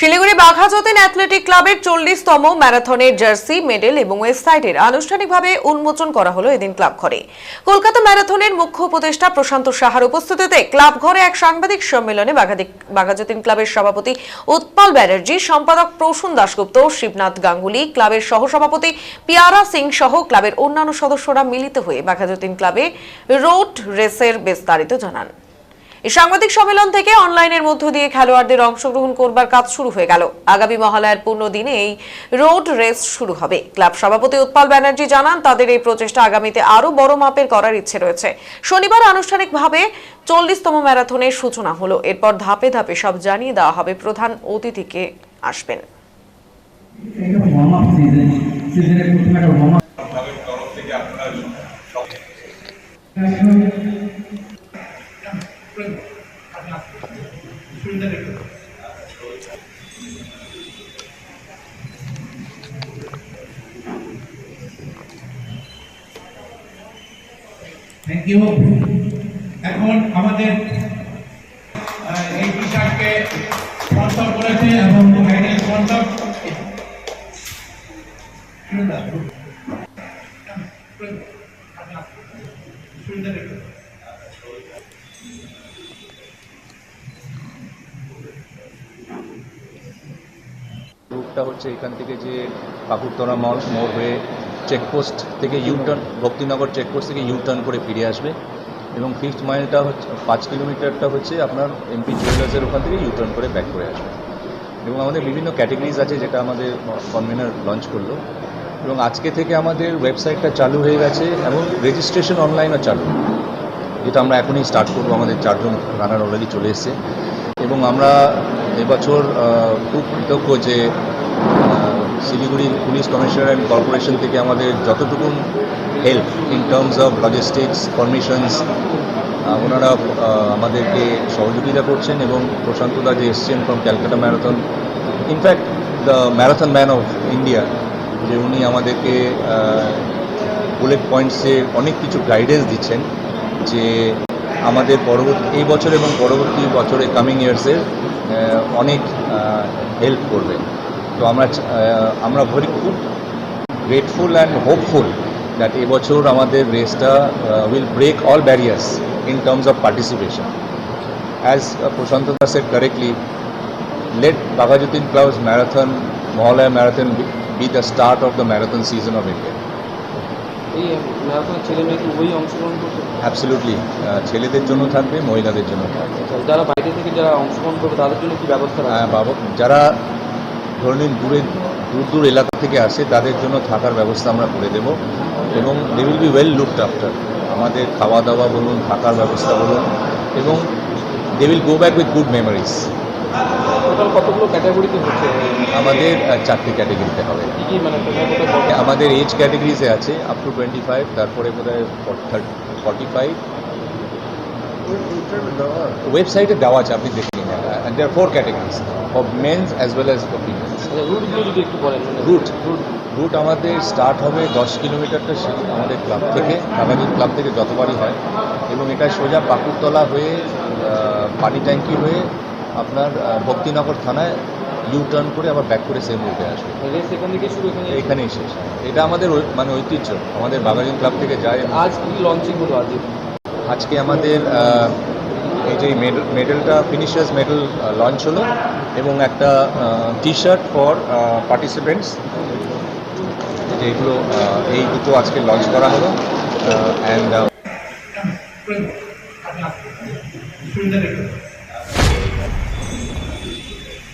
Siliguri Baghajatin athletic ক্লাবের চল্লিশতম ম্যারাথনের jersey, medal এবং ওয়েবসাইটের আনুষ্ঠানিকভাবে উন্মোচন করা হলো এদিন ক্লাব ঘরে। কলকাতা ম্যারাথনের মুখ্য উপদেষ্টা প্রশান্ত সাহার উপস্থিতিতে ক্লাব ঘরে এক সাংবাদিক সম্মেলনে বাঘাযতীন ক্লাবের সভাপতি উৎপল ব্যানার্জি, সম্পাদক প্রসূন দাশগুপ্ত, শিবনাথ গাঙ্গুলি, ক্লাবের সহসভাপতি পিয়ারা সিং সহ ক্লাবের অন্যান্য সদস্যরা মিলিত হয়ে বাঘাযতীন ক্লাবে রোড রেসের বিস্তারিত জানান। সাংবাদিক সম্মেলন থেকে অনলাইনের মধ্য দিয়ে খেলোয়াড়দের অংশগ্রহণ করবার কাজ শুরু হয়ে গেল। আগামী মহালয়ার পূর্ণ দিনে এই রোড রেস শুরু হবে। ক্লাব সভাপতি উৎপল ব্যানার্জি জানান, তাদের এই প্রচেষ্টা আগামীতে আরও বড় মাপের করার ইচ্ছে রয়েছে। শনিবার আনুষ্ঠানিকভাবে চল্লিশতম ম্যারাথনের সূচনা হলো। এরপর ধাপে ধাপে সব জানিয়ে দেওয়া হবে। প্রধান অতিথিকে আসবেন। সিজনের প্রথমে একটা ওয়ার্ম আপ ক্লাবের তরফ থেকে আপনারা সব থ্যাংক ইউ এখন আমাদের এই টি স্পন্সর করেছে এবং মেডেল স্পন্সর রুটটা হচ্ছে এখান থেকে যে কাকুরতলা মল, মোড় হয়ে চেকপোস্ট থেকে ইউটার্ন ভক্তিনগর চেকপোস্ট থেকে ইউটার্ন করে ফিরে আসবে এবং ফিফথ মাইলটা হচ্ছে, পাঁচ কিলোমিটারটা হচ্ছে আপনার এমপি জুয়েলার্সের ওখান থেকে ইউটার্ন করে ব্যাক করে আসবে। এবং আমাদের বিভিন্ন ক্যাটেগরিজ আছে যেটা আমাদের কনভেনার লঞ্চ করল। এবং আজকে থেকে আমাদের ওয়েবসাইটটা চালু হয়ে গেছে এবং রেজিস্ট্রেশন অনলাইনও চালু। যেটা আমরা এখনই স্টার্ট করব, আমাদের চারজন রানার অলরেডি চলে এসেছে। এবং আমরা এবছর খুব কৃতজ্ঞ যে আহ, Siliguri police commissioner and corporation থেকে আমাদের যতটুকু help in terms of logistics permissions ওনারা আমাদেরকে সহযোগিতা করছেন এবং প্রশান্তদা যে এসছেন from Calcutta marathon in fact the marathon man of India যে উনি আমাদেরকে বুলেট পয়েন্টসে অনেক কিছু গাইডেন্স দিচ্ছেন যে আমাদের পরবর্তী এই বছর এবং পরবর্তী বছরে কামিং ইয়ার্সের অনেক হেল্প করবে তো আমরা আমরা ভরি খুব গ্রেটফুল অ্যান্ড হোপফুল দ্যাট এবছর আমাদের রেসটা will break all barriers in terms of participation as Prashanta Das said correctly let Bagajuddin Club's marathon, Mahalaya marathon be- be the start of the marathon season of India. এই ম্যারাথনের ছেলে মেয়ে অংশগ্রহণ করছে absolutely ছেলেদের জন্য থাকবে মহিলাদের জন্য থাকবে। যারা বাইরে থেকে যারা অংশগ্রহণ করবে তাদের জন্য কি ব্যবস্থা হ্যাঁ, যারা ধরে নিন দূরে দূর দূর এলাকা থেকে আসে তাদের জন্য থাকার ব্যবস্থা আমরা করে দেব। এবং they will be well looked after আমাদের খাওয়া দাওয়া বলুন থাকার ব্যবস্থা বলুন এবং they will go back with good memories কতগুলো ক্যাটাগরিতে হচ্ছে? আমাদের চারটি ক্যাটেগরিতে হবে। কি কি মানে আমাদের এজ ক্যাটেগরিজে আছে আপ টু টোয়েন্টি ফাইভ তারপরে বোধ হয় ফর্টি ফাইভ ওয়েবসাইটে দেওয়া আছে আপনি দেখে নিন। There four categories for men's as well as for আচ্ছা রুটগুলো যদি একটু বলেন মানে রুট রুট আমাদের স্টার্ট হবে দশ কিলোমিটারটা আমাদের ক্লাব থেকে কাবাডির ক্লাব থেকে যতবারই হয়। এবং এটা সোজা পাকুরতলা হয়ে পানি ট্যাঙ্কি হয়ে আপনার ভক্তিনগর থানায় ইউ টার্ন করে আবার ব্যাক করে সেম রুটে আসবে। এখানে এখানেই শেষ? এটা আমাদের মানে ঐতিহ্য। আমাদের বাগাজিন ক্লাব থেকে যায় আজ কি লঞ্চিং হলো আজ আজকে আমাদের এই যে মেডেল মেডেলটা ফিনিশার্স মেডেল লঞ্চ হলো। এবং একটা টি শার্ট ফর পার্টিসিপেন্টস যেগুলো এই দুটো আজকে লঞ্চ করা হলো। অ্যান্ড